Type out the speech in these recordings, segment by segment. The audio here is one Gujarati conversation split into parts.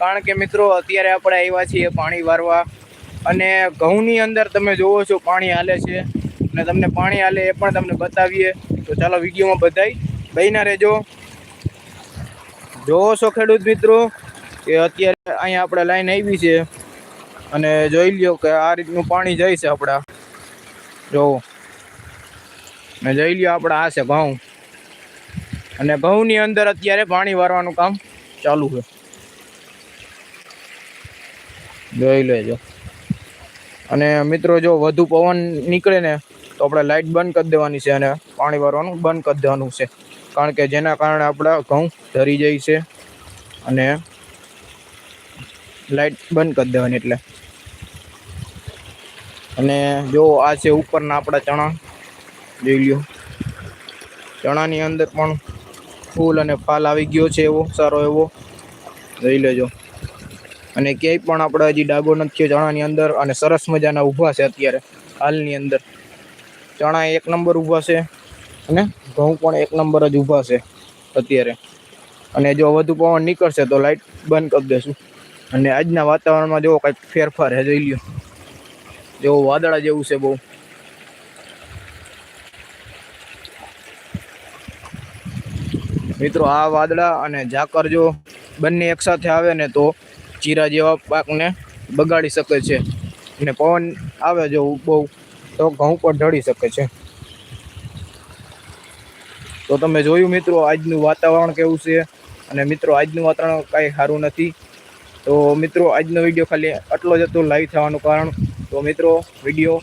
કારણ કે મિત્રો, અત્યારે આપણે આવ્યા છીએ પાણી વારવા. અને ઘઉંની અંદર તમે જોવો છો પાણી હાલે છે. અને તમને પાણી હાલે એ પણ તમને બતાવીએ. તો ચાલો વિડીયોમાં બધાય બહીના રહેજો. જોવો છો ખેડૂત મિત્રો, કે અત્યારે અહીંયા આપણે લાઈન આવી છે. અને જોઈ લ્યો કે આ રીતનું પાણી જાય છે આપણા. જોવો. ને જોઈ લ્યો આપણા આ છે ઘઉં. અને ઘઉંની અંદર અત્યારે પાણી વારવાનું કામ ચાલુ છે. જોઈ લેજો. અને મિત્રો, જો વધુ પવન નીકળે ને, તો આપણે લાઇટ બંધ કરી દેવાની છે અને પાણી વારવાનું બંધ કરી દેવાનું છે. કારણ કે જેના કારણે આપણા ઘઉં ધરી જાય છે અને લાઇટ બંધ કરી દેવાની એટલે. અને જો આ છે ઉપરના આપણા ચણા, જોઈ લ્યો. ચણાની અંદર પણ ફૂલ અને ફાલ આવી ગયો છે એવો, સારો એવો. જોઈ લેજો. અને ક્યાંય પણ આપણે હજી ડાગો નથી ચણાની અંદર અને સરસ મજાના ઊભા છે અત્યારે હાલની અંદર. ચણા એક નંબર ઊભા છે અને ઘઉં પણ એક નંબર જ ઊભા છે અત્યારે. અને જો વધુ પવન નીકળશે તો લાઇટ બંધ કરી દેશું. અને આજના વાતાવરણમાં જો કંઈક ફેરફાર છે જોઈ લ્યો. જો વાદળા જેવું છે બહુ. મિત્રો, આ વાદળા અને ઝાકર જો બંને એકસાથે આવે ને તો જીરા જેવા પાકને બગાડી શકે છે. અને પવન આવે જો બહુ, તો ઘઉં પણ ઢળી શકે છે. તો તમે જોયું મિત્રો, આજનું વાતાવરણ કેવું છે? અને મિત્રો, આજનું વાતાવરણ કાંઈ સારું નથી. તો મિત્રો, આજનો વીડિયો ખાલી આટલો જ હતો, લાઈવ થવાનું કારણ. તો મિત્રો, વીડિયો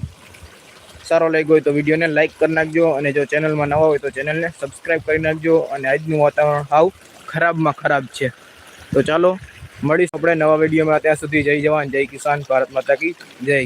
સારો લાગ્યો હોય તો વિડીયોને લાઈક કરી નાખજો અને જો ચેનલમાં નવા હોય તો ચેનલને સબસ્ક્રાઈબ કરી નાખજો અને આજનું વાતાવરણ હાવ ખરાબમાં ખરાબ છે. તો ચાલો મળીશું આપણે નવા વિડીયોમાં. ત્યાં સુધી જય જવાન જય કિસાન ભારત માતા કી જય.